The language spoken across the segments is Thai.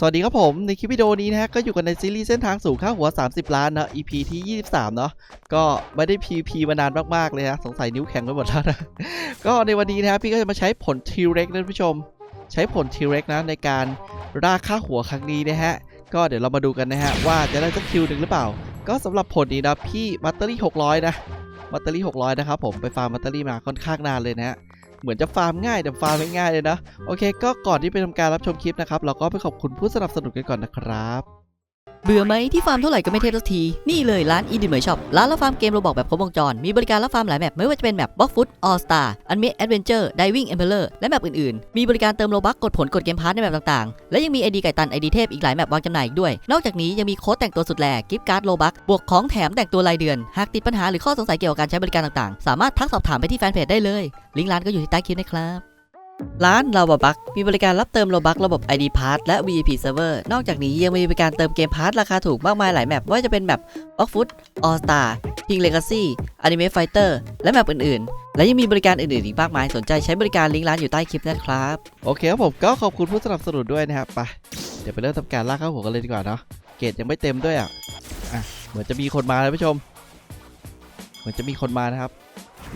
สวัสดีครับผมในคลิปวิดีโอนี้นะฮะก็อยู่กันในซีรีส์เส้นทางสู่ค่าหัว 30 ล้านนะ EP ที่ 23 เนาะก็ไม่ได้ PVP มานานมากๆเลยนะสงสัยนิ้วแข็งไปหมดแล้วนะก็ในวันนี้นะพี่ก็จะมาใช้ผล T-Rex นะท่านผู้ชม ใช้ผล T-Rex นะในการราค่าหัวครั้งนี้นะฮะก็เดี๋ยวเรามาดูกันนะฮะว่าจะได้สักคิวหนึ่งหรือเปล่า ก็สำหรับผลนี้นะพี่มัตเตอรี่600 นะมัตเตอรี่600 นะครับผมไปฟาร์มมัตเตอรี่มาค่อนข้างนานเลยนะฮะ เหมือนจะฟาร์มง่ายแต่ฟาร์มไม่ง่ายเลยนะ โอเค ก็ก่อนที่ไปทำการรับชมคลิปนะครับ เราก็ไปขอบคุณผู้สนับสนุนกันก่อนนะครับ เบื่อไหมที่ฟาร์มเท่าไหร่ก็ไม่เทพสักที นี่เลยร้านอีดิเหมยช็อปร้านรับฟาร์มเกมโรบอกแบบครบวงจร มีบริการรับฟาร์มหลายแมปไม่ว่าจะเป็นแมปบล็อกฟุตออสตาอันเม a แอดเวนเจอร์ไดวิ่งเอ็มเพลเลอร์และแมปอื่นๆ มีบริการเติมโลบักกดผลกดเกมพาร์ทในแมปต่างๆ และยังมีไอดีไก่ตันไอดีเทพอีกหลายแมปวางจำหน่ายอีกด้วย นอกจากนี้ยังมีโค้ดแต่งตัวสุดแหลกกิฟต์การ์ดโลบักบวกของแถมแต่งตัวรายเดือน หากติดปัญหาหรือข้อสงสัยเกี่ยวกับการใช้บริการต่างๆ สามารถทักสอบถามไปที่แฟนเพจได้เลย ลิงก์ร้านก็อยู่ที่ใต้คลิปนะครับ ร้านลาวบักมีบริการรับเติมโลบักระบบ ID Pass และ VIP Server นอกจากนี้ยังมีบริการเติมเกมพาร์ทราคาถูกมากมายหลายแมปว่าจะเป็นแมป o f f o o t All Star King Legacy Anime Fighter และแมปอื่นๆ และยังมีบริการอื่นๆ อีกมากมายสนใจใช้บริการลิงก์ร้านอยู่ใต้คลิปนะครับ โอเคครับผมก็ขอบคุณผู้สนับสนุนด้วยนะครับไปเดี๋ยวไปเริ่มทำการลากเข้าหัวกันเลยดีกว่าเนาะเกรดยังไม่เต็มด้วยอะอะเหมือนจะมีคนมาเลยผู้ชม เหมือนจะมีคนมานะครับ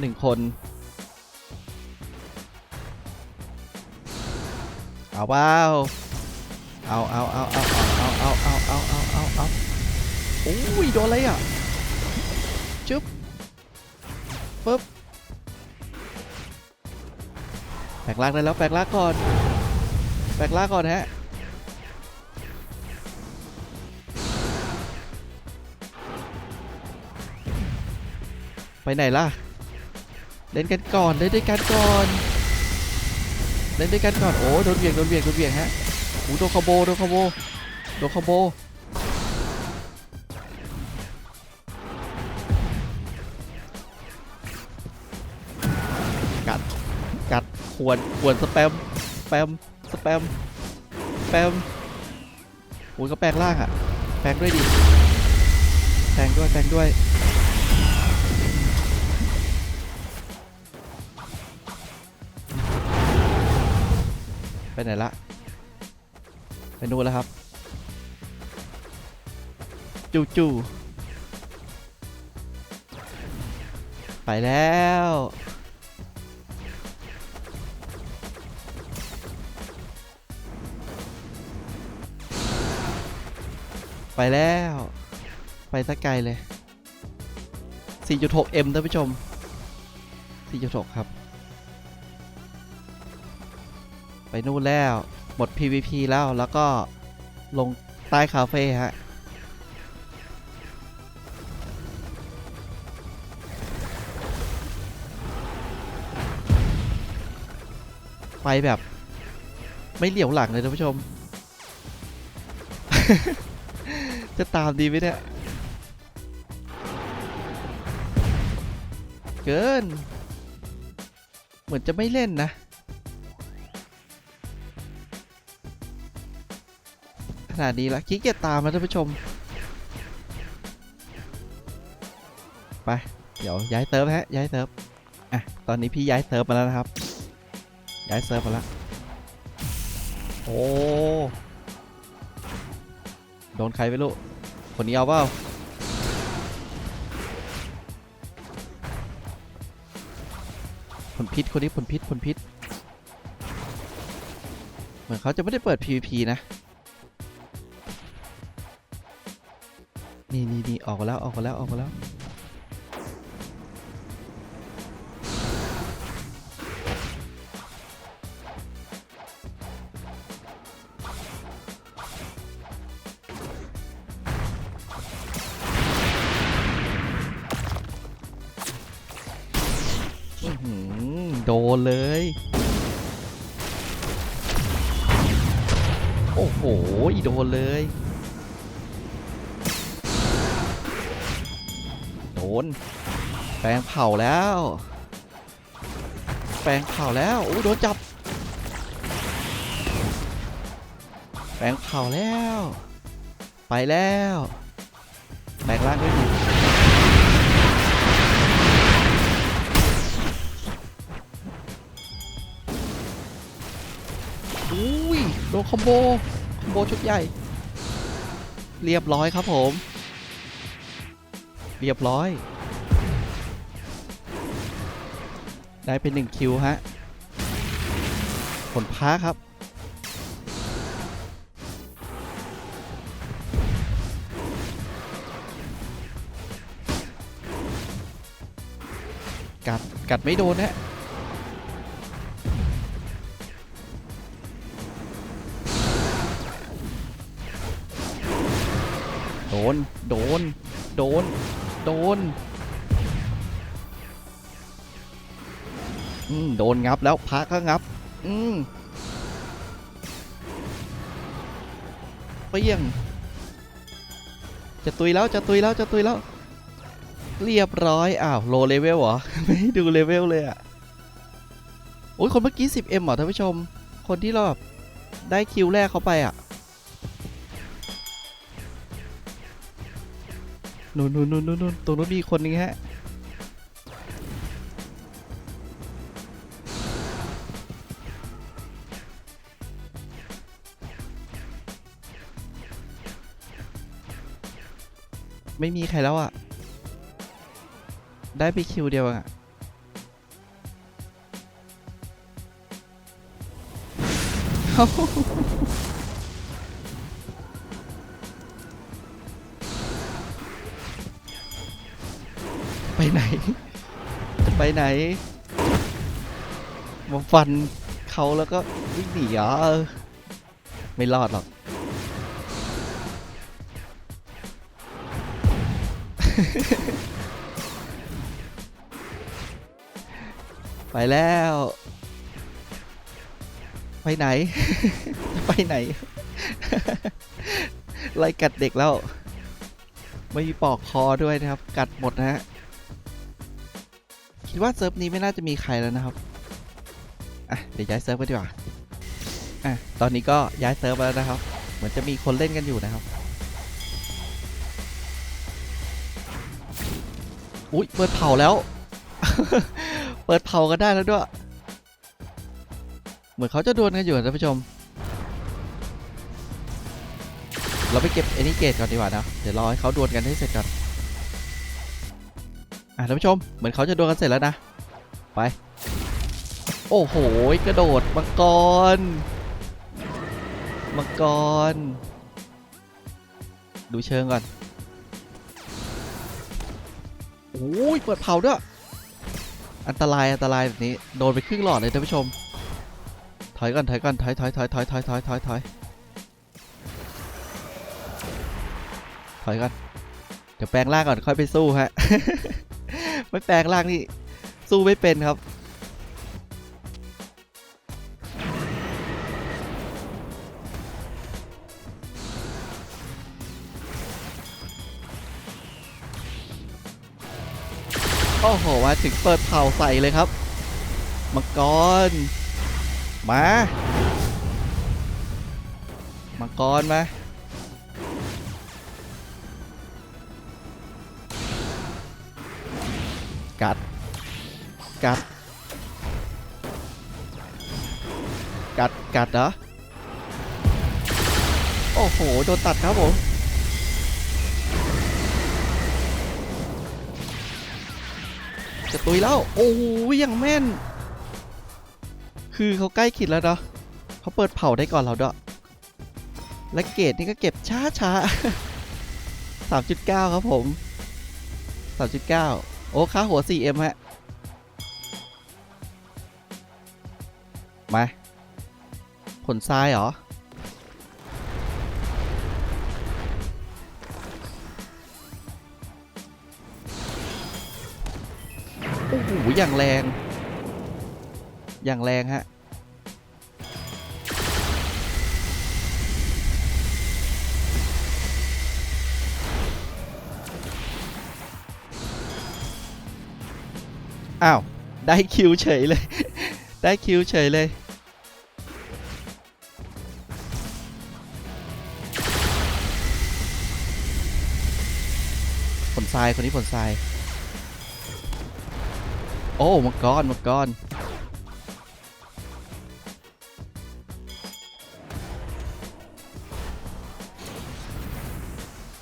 หนึ่งคน เอาเปล่าเอาเอาเอาเอาเอาเอาเอาเอาเอาเอาเอาโอ้ยโดนอะไรอะจึ๊บปึ๊บแปลกลากได้แล้วแปลกลากก่อนแปลกลากก่อนฮะไปไหนล่ะ เล่นกันก่อนเล่นด้วยกันก่อน ล่นด้วยกันก่อนโอ้โดนเบี่ยงโดนเบี่ยงโดนเบี่ยงฮะโอ้โดนคอโบโดนคอโบโดนคอโบกัดกัดขวนขวนสแปมสแปมสแปมสแปมโอ้ยก็แปลงร่างอะแปลงด้วยดิแปลงด้วยแปลงด้วย ไปไหนละไปนู่นแล้วครับ จูจูไปแล้ว ไปแล้ว ไปสักไกลเลย 4.6M ท่านผู้ชม 4.6 ครับ ไปนู่นแล้ว หมด PVP แล้วแล้วก็ลงใต้คาเฟ่ฮะไปแบบไม่เหลียวหลังเลยท่านผู้ชม จะตามดีไหมเนี่ย เกิน เหมือนจะไม่เล่นนะ นาดนี้ละขี้เกียจตามมาท่านผู้ชม ไป เดี๋ยวย้ายเติร์ฟฮะ ย้ายเติร์ฟอะ ตอนนี้พี่ย้ายเติร์ฟมาแล้วนะครับ ย้ายเซิร์ฟมาแล้ว โอ้ โดนใครไม่รู้ คนนี้เอาเปล่าผลพิษคนนี้ผลพิษผลพิษ เหมือนเขาจะไม่ได้เปิด PVP นะ ออกแล้วออกแล้วออกแล้วโดนเลย โอ้โหโดนเลย นแปลงเผาแล้ว แปลงเผาแล้วโอ้โดนจับ แปลงเผาแล้ว ไปแล้วแปลงร่างด้วยดิอุ้ยโดนคอมโบคอมโบชุดใหญ่ เรียบร้อยครับผม เรียบร้อย ได้เป็นหนึ่งคิวฮะผลพ้าครับ กัด กัดไม่โดนฮะโดน โดน โดน โดนอืมโดนงับแล้วพระก็งับ อืมเปรี้ยง จะตุยแล้วจะตุยแล้วจะตุยแล้ว เรียบร้อย อ้าว โลเลเวลเหรอ ไม่ดูเลเวลเลยอะ โอ้ยคนเมื่อกี้ 10M เหรอท่านผู้ชม คนที่เราแบบได้คิวแรกเขาไปอะ นู่นนู่นนู่นนู่นตรงนู้นมีคนนึงฮะไม่มีใครแล้วอะ ได้ไปคิวเดียวอะ ไปไหน จะไปไหนมาฟันเขาแล้วก็วิ่งหนีเหรอเออไม่รอดหรอก ไปแล้ว ไปไหน ไปไหน ไล่กัดเด็กแล้ว ไม่มีปอกคอด้วยนะครับ กัดหมดนะฮะ คิดว่าเซิร์ฟนี้ไม่น่าจะมีใครแล้วนะครับ อะ เดี๋ยวย้ายเซิร์ฟกันดีกว่า อะ ตอนนี้ก็ย้ายเซิร์ฟแล้วนะครับ เหมือนจะมีคนเล่นกันอยู่นะครับ อุ้ยเปิดเผาแล้ว เปิดเผากันได้แล้วด้วย เหมือนเขาจะดวลกันอยู่นะท่านผู้ชม เราไปเก็บเอนิเกตก่อนดีกว่านะ เดี๋ยวรอให้เขาดวลกันให้เสร็จก่อน อะท่านผู้ชม เหมือนเขาจะโดวลกันเสร็จแล้วนะ ไป โอ้โห กระโดดมังกร มังกร ดูเชิงก่อนโอ้ย เปิดเผาด้วย อันตราย อันตรายแบบนี้ โดนไปครึ่งหลอดเลยท่านผู้ชม ถอยก่อน ถอยก่อน ถอย ถอย ถอย ถอย ถอย ถอย ถอย ถอย ถอยก่อน เดี๋ยวแปลงร่างก่อนค่อยไปสู้ฮะ ไม่แปลงร่างนี่สู้ไม่เป็นครับ โอ้โหมาถึงเปิดเผาใส่เลยครับ มังกร มา มังกรมา กัด กัด กัด กัดเหรอ โอ้โห โดนตัดครับผมจะตุยแล้ว โอ้ยยังแม่น คือเขาใกล้ขิดแล้วเนาะเขาเปิดเผาได้ก่อนเราด้วยและเกรดนี่ก็เก็บช้าช้าสามจุดเก้าครับผมสามจุดเก้า โอ้ค่าหัว 4M ฮะ มา ผลทรายเหรอ โอ้โหอย่างแรง อย่างแรงฮะ อ้าว ได้คิวเฉยเลย ได้คิวเฉยเลย ผลทราย คนนี้ผลทราย โอ้มังกรมังกร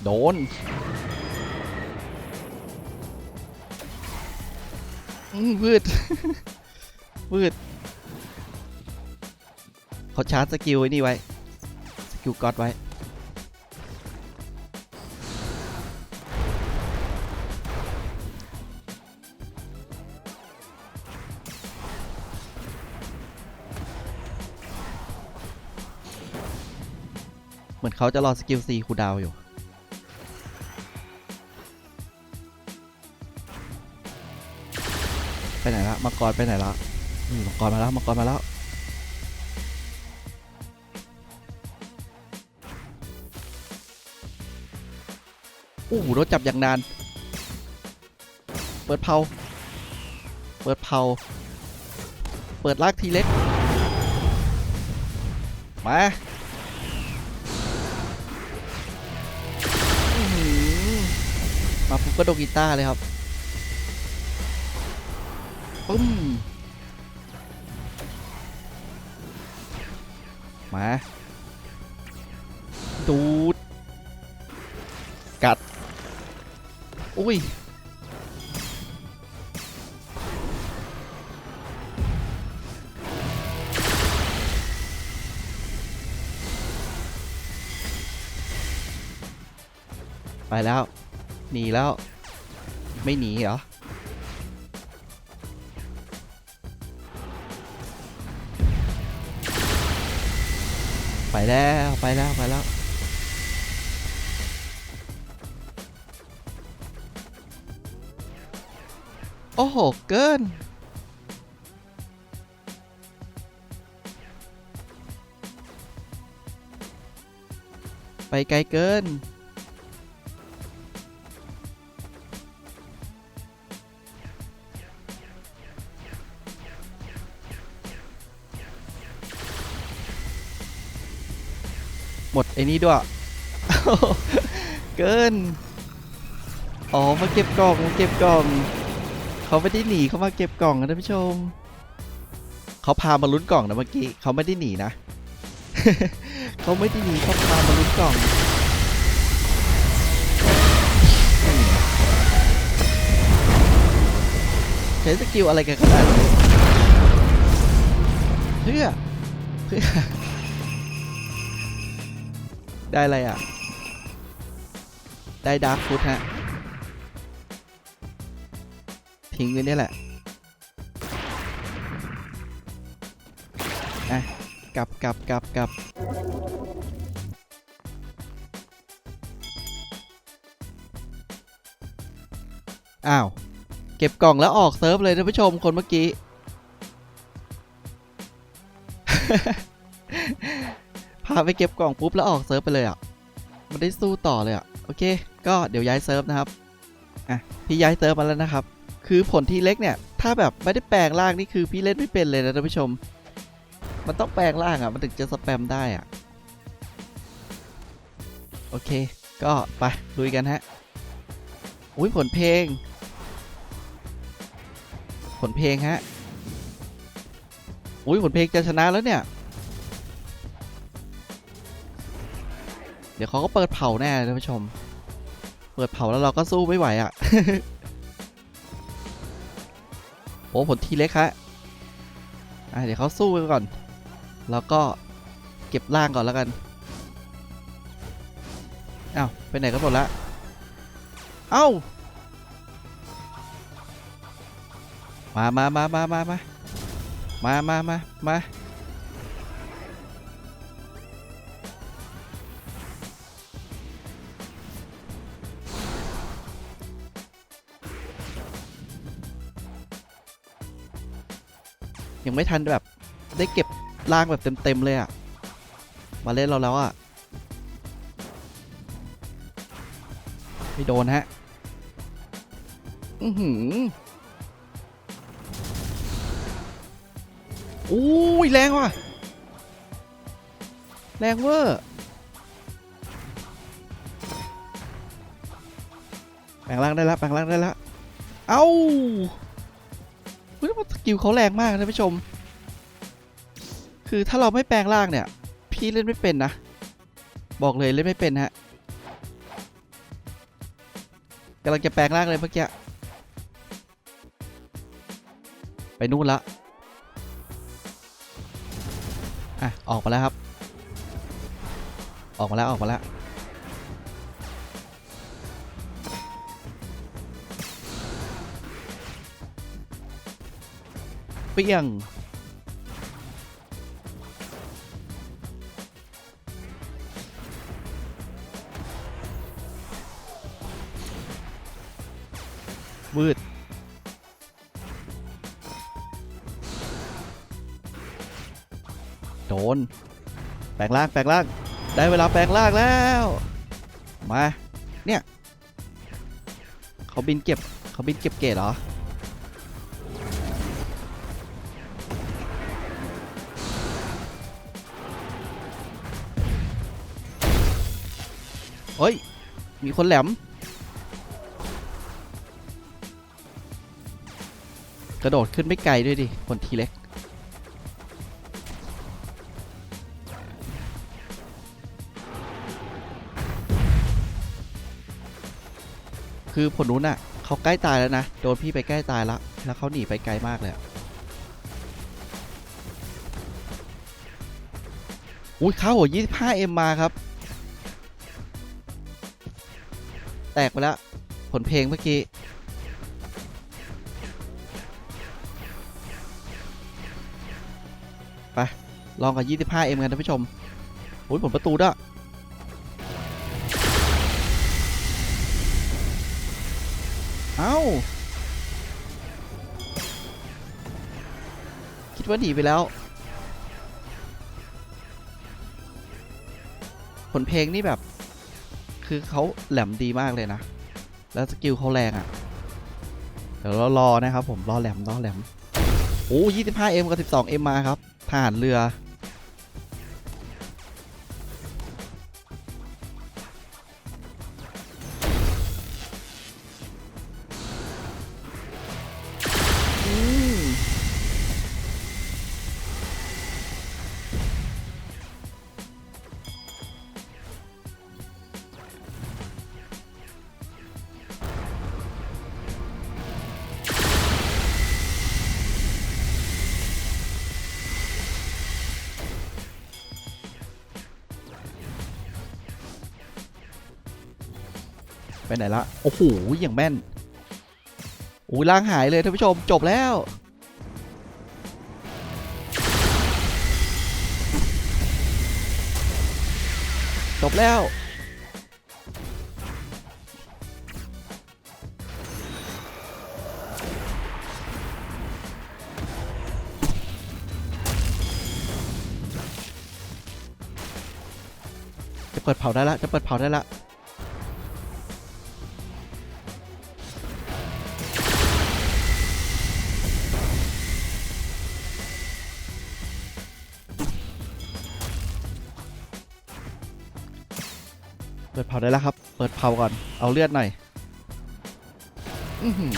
โดน วืดวืดเขาชาร์จสกิลไว้นี่ไว้ สกิลก๊อตไว้ เหมือนเขาจะรอสกิลซีคูดาวอยู่ มังกรไปไหนละอืมมังกรมาแล้วมังกรมาแล้วโอ้โหรถจับอย่างนาน เปิดเผา เปิดเผา เปิดลากทีเล็ก มามาปุ๊บก็โดนกีตาร์เลยครับ ปึ้ม มา ดูด กัด อุ้ย ไปแล้ว หนีแล้ว ไม่หนีเหรอ ไปแล้วไปแล้วไปแล้วโอ้โหเกินไปไกลเกิน อ้นี้ด้วย เกิน อ๋อ มาเก็บกล่อง มาเก็บกล่อง เขาไม่ได้หนีเขามาเก็บกล่องนะท่านผู้ชม เขาพามาลุ้นกล่องนะเมื่อกี้ เขาไม่ได้หนีนะ เขาไม่ได้หนีเขาพามาลุ้นกล่องใช้สกิลอะไรกันขนาดนี้เพื่อเพื่อ ได้อะไรอะ ได้ดาร์คฟุตฮะ ทิ้งไว้นี่แหละอะกลับกลับกลับกลับอ้าว เก็บกล่องแล้วออกเซิร์ฟเลยท่านผู้ชมคนเมื่อกี้ พาไปเก็บกล่องปุ๊บแล้วออกเซิร์ฟไปเลยอะ มันได้สู้ต่อเลยอะ โอเค ก็เดี๋ยวย้ายเซิร์ฟนะครับ อะ พี่ย้ายเซิร์ฟมาแล้วนะครับ คือผลที่เล็กเนี่ย ถ้าแบบไม่ได้แปลงร่างนี่คือพี่เล่นไม่เป็นเลยนะท่านผู้ชม มันต้องแปลงร่างอะ มันถึงจะสแปมได้อะ โอเค ก็ไปลุยกันฮะ อุ้ยผลเพลง ผลเพลงฮะ อุ้ยผลเพลงจะชนะแล้วเนี่ย ดี๋ยวเขาก็เปิดเผาแน่ท่านผู้ชม เปิดเผาแล้วเราก็สู้ไม่ไหวอะ่ะ โอ้ผลทีเล็กฮะอะเดี๋ยวเขาสู้กันก่อน แล้วก็เก็บล่างก่อนแล้วกันอ้าวไปไหนกันหมดละ เอ้า มามามามามามามามามามา ยังไม่ทันแบบ ได้เก็บล่างแบบเต็มๆเลยอะมาเล่นเราแล้วอะไม่โดนฮะ อือหืออุ้ยแรงว่ะ แรงเวอร์แปลงร่างได้แล้วแปลงร่างได้แล้วเอ้าเฮ้ยมันส กิลเขาแรงมากท่านผู้ชม คือถ้าเราไม่แปลงร่างเนี่ย พี่เล่นไม่เป็นนะ บอกเลยเล่นไม่เป็นฮะกำลังจะแปลงร่างเลยเมื่อกี้ ไปนู่นละ อะ ออกมาแล้วครับ ออกมาแล้วออกมาแล้ว เปี้ยง วืด โดน แปลงร่าง แปลงร่าง ได้เวลาแปลงร่างแล้ว มา เนี่ย เขาบินเก็บ เขาบินเก็บเกรดเหรอ เฮ้ย มีคนแหลม กระโดดขึ้นไม่ไกลด้วยดิ คนทีเล็ก คือผลนู้นอะเขาใกล้ตายแล้วนะ โดนพี่ไปใกล้ตายแล้วแล้วเขาหนีไปไกลมากเลยอะอุ้ยเข้าหัว 25M มาครับ แตกไปแล้ว ผลเพลงเมื่อกี้ ไป ลองกับ 25M กันท่านผู้ชมโอ้ยผลประตูด้วยเอ้า คิดว่าหนีไปแล้ว ผลเพลงนี่แบบ คือเขาแหลมดีมากเลยนะ แล้วสกิลเขาแรงอะ่ะ เดี๋ยวเรารอนะครับผมรอแหลมรอแหลมโอ้ยี่สิบห้าเอ็มกับสิบสองเอ็มมาครับทหารเรือ ไปไหนละ โอ้โห อย่างแม่นโอ้ล่างหายเลยท่านผู้ชมจบแล้ว จบแล้ว จะเปิดเผาได้ละ จะเปิดเผาได้ละ เผาได้แล้วครับ เปิดเผาก่อน เอาเลือดหน่อย อื้อหือ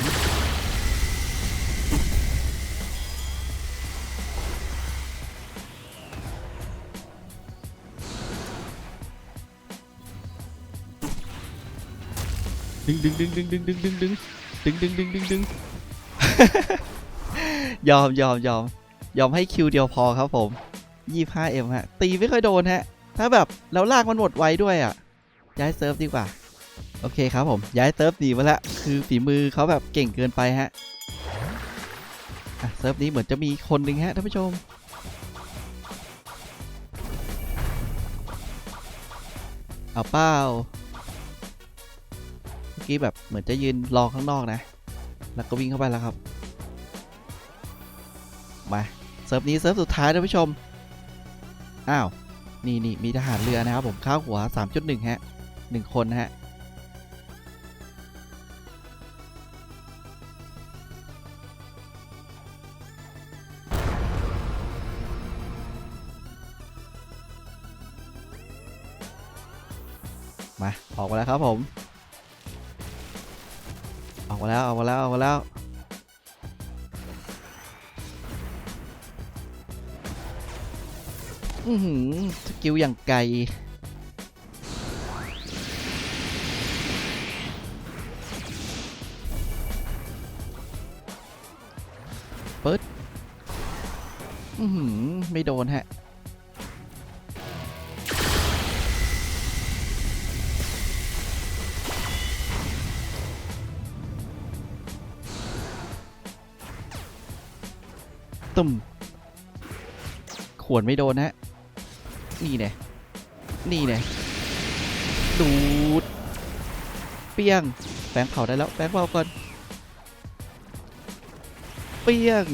ดึงดึงดึงดึงดึงดึงดึงดึงดึงดึงดึงดึงดึงยอมยอมยอมยอมให้คิวเดียวพอครับผม 25M ฮะ ตีไม่ค่อยโดนฮะ ถ้าแบบแล้วลากมันหมดไวด้วยอะ ย้ายเซิร์ฟดีกว่า โอเคครับผมย้ายเซิร์ฟหนีมาแล้วคือฝีมือเขาแบบเก่งเกินไปฮะะเซิร์ฟนี้เหมือนจะมีคนหนึ่งฮะท่านผู้ชม เอาเป้าเมื่อกี้แบบเหมือนจะยืนรอข้างนอกนะ แล้วก็วิ่งเข้าไปแล้วครับ มาเซิร์ฟนี้เซิร์ฟสุดท้ายท่านผู้ชม อ้าว นี่นี่มีทหารเรือนะครับผมข้าวหัว 3.1 ฮะ 1 คนนะฮะมา ออกมาแล้วครับผม ออกมาแล้ว ออกมาแล้ว ออกมาแล้วอือหือสกิลอย่างไกล ปึ๊ดอือหือไม่โดนฮะ ตุ่มขวนไม่โดนฮะ นี่เนี่ยนี่เนี่ยดูด เปี้ยง แปรงเผาได้แล้ว แปรงเผาก่อน เปี้ยง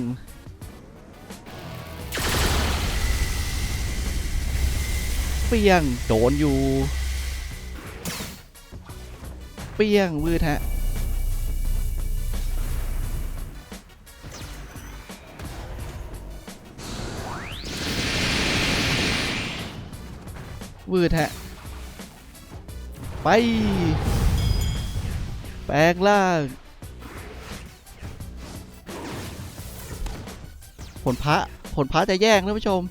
เปี้ยงโดนอยู่ เปี้ยงวืดฮะวืดฮะ ไป แปลงล่าง ลพระผลพระจะแย่งท่านผู้ชม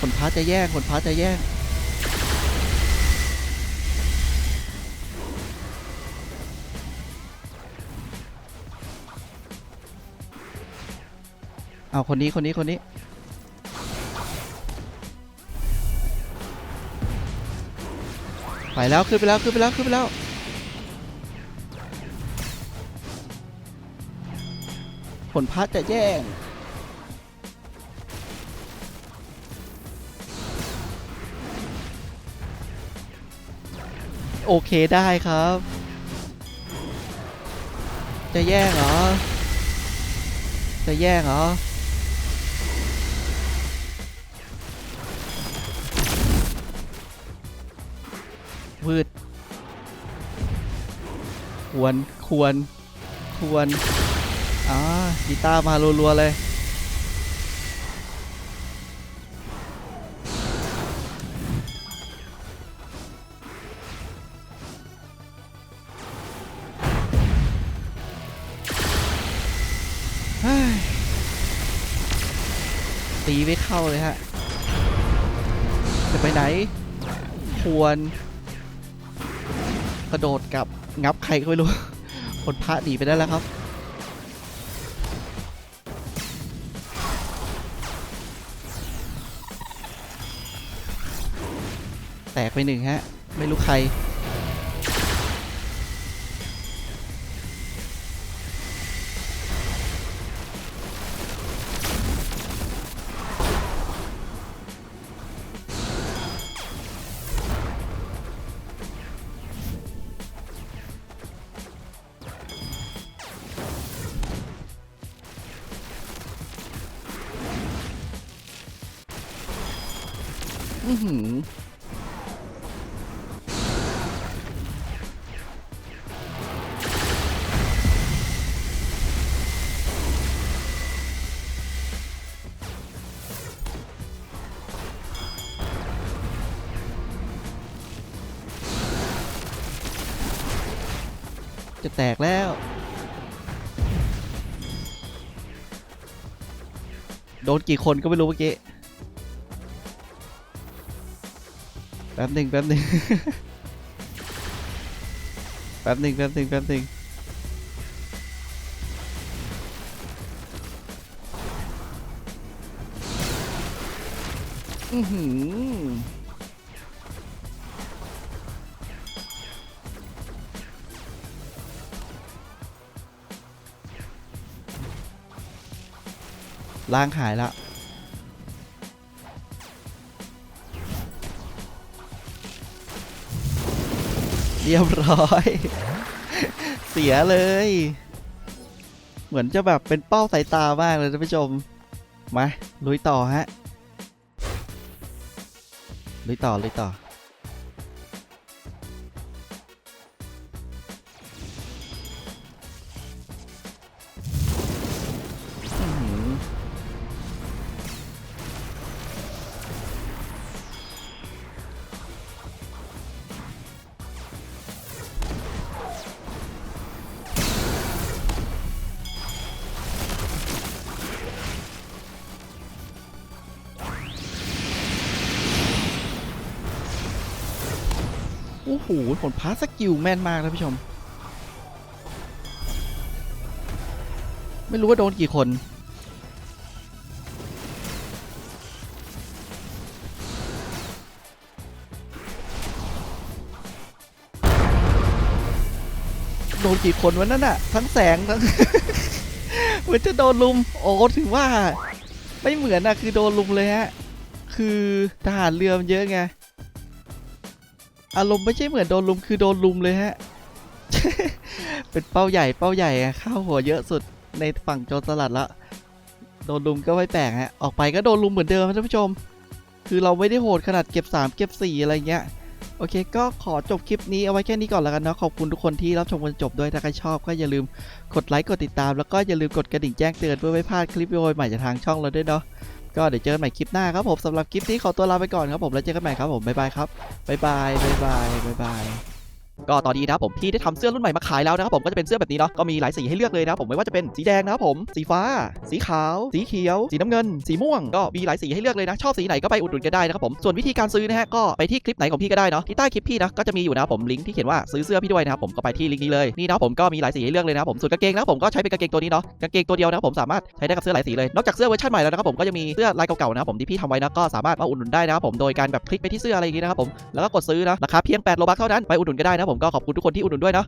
ผลพระจะแย่งผลพระจะแย่งเอาคนนี้คนนี้คนนี้ ไปแล้วขึ้นไปแล้วขึ้นไปแล้วขึ้นไปแล้ว ผลพัดจะแย่ง โอเคได้ครับ จะแย่งเหรอ จะแย่งเหรอวืดควร ควร ควร อ่ากีตาร์มารัวๆเลยตีไม่เข้าเลยฮะ จะไปไหน ควร กระโดดกับงับใครก็ไม่รู้คนพระหนีไปได้แล้วครับ กไปหนึ่งฮะ ไม่รู้ใคร อือหือ แตกแล้ว โดนกี่คนก็ไม่รู้เมื่อกี้ แป๊บหนึ่งแป๊บหนึ่งแป๊บหนึ่งแป๊บหนึ่งแป๊บหนึ่งอือหือ ล่างหายละเรียบร้อย เสียเลย เหมือนจะแบบเป็นเป้าสายตามากเลยท่านผู้ชม มา ลุยต่อฮะ ลุยต่อ ลุยต่อ โอ้โหผลพาสกิลแม่นมากนะพี่ชม ไม่รู้ว่าโดนกี่คนโดนกี่คนวะนั่นอะทั้งแสงทั้งเหมือนจะโดนลุม โอ้ถึงว่า ไม่เหมือนอะคือโดนลุมเลยฮะ คือทหารเรือมันเยอะไง อารมณ์ไม่ใช่เหมือนโดนลุมคือโดนลุมเลยฮะ เป็นเป้าใหญ่เป้าใหญ่อะเข้าหัวเยอะสุดในฝั่งโจรสลัดละ โดนลุมก็ไม่แปลกฮะ ออกไปก็โดนลุมเหมือนเดิมท่านผู้ชม คือเราไม่ได้โหดขนาดเก็บ 3 เก็บ 4 อะไรเงี้ย โอเค ก็ขอจบคลิปนี้เอาไว้แค่นี้ก่อนแล้วกันเนาะ ขอบคุณทุกคนที่รับชมกันจบด้วย ถ้าใครชอบก็อย่าลืมกดไลค์ กดติดตาม แล้วก็อย่าลืมกดกระดิ่งแจ้งเตือนเพื่อไม่พลาดคลิปวิดีโอใหม่จากทางช่องเราด้วยเนาะ ก็เดี๋ยวเจอกันใหม่คลิปหน้าครับผมสำหรับคลิปนี้ขอตัวลาไปก่อนครับผมแล้วเจอกันใหม่ครับผมบ๊ายบายครับบ๊ายบายบ๊ายบายบ๊ายบาย ก็ตอนนี้นะผมพี่ได้ทำเสื้อรุ่นใหม่มาขายแล้วนะครับผมก็จะเป็นเสื้อแบบนี้เนาะก็มีหลายสีให้เลือกเลยนะผมไม่ว่าจะเป็นสีแดงนะครับผม สีฟ้า สีขาว สีเขียว สีน้ำเงิน สีม่วง ก็มีหลายสีให้เลือกเลยนะ ชอบสีไหนก็ไปอุดหนุนกันได้นะครับผมส่วนวิธีการซื้อนะฮะก็ไปที่คลิปไหนของพี่ก็ได้เนาะที่ใต้คลิปพี่นะก็จะมีอยู่นะผมลิงก์ที่เขียนว่าซื้อเสื้อพี่ด้วยนะครับผมก็ไปที่ลิงก์นี้เลยนี่นะผมก็มีหลายสีให้เลือกเลยนะผมส่วนกางเกงนะผมก็ใช้เป็นกางเกงตัวนี้เนาะกางเกงตัวเดียวนะผมสามารถใช้ได้กับเสื้อหลายสีเลยนอกจากเสื้อเวอร์ชันใหม่แล้วนะครับผมก็จะมีเสื้อลายเก่าๆนะผมที่พี่ทำไว้นะก็สามารถมาอุดหนุนได้นะครับผมโดยการแบบคลิกไปที่เสื้ออะไรอย่างงี้นะครับผมแล้วก็กดซื้อนะราคาเพียง8โลบัคเท่านั้นไปอุดหนุนก็ได้นะผมก็ขอบคุณทุกคนที่อุดหนุนด้วยเนาะ